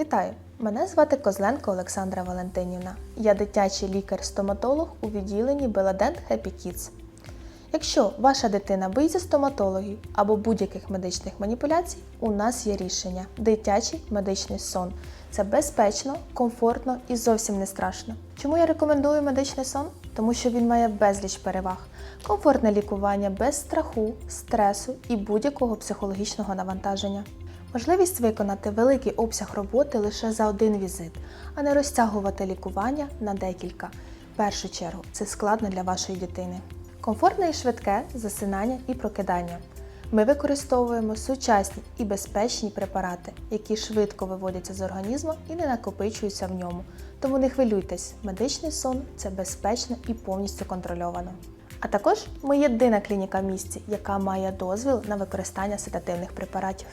Вітаю! Мене звати Козленко Олександра Валентинівна. Я дитячий лікар-стоматолог у відділенні Беладент Happy Kids. Якщо ваша дитина боїться стоматологів або будь-яких медичних маніпуляцій, у нас є рішення дитячий медичний сон. Це безпечно, комфортно і зовсім не страшно. Чому я рекомендую медичний сон? Тому що він має безліч переваг: комфортне лікування без страху, стресу і будь-якого психологічного навантаження. Можливість виконати великий обсяг роботи лише за один візит, а не розтягувати лікування на декілька. В першу чергу це складно для вашої дитини. Комфортне і швидке засинання і прокидання. Ми використовуємо сучасні і безпечні препарати, які швидко виводяться з організму і не накопичуються в ньому. Тому не хвилюйтесь, медичний сон це безпечно і повністю контрольовано. А також ми єдина клініка в місті, яка має дозвіл на використання седативних препаратів.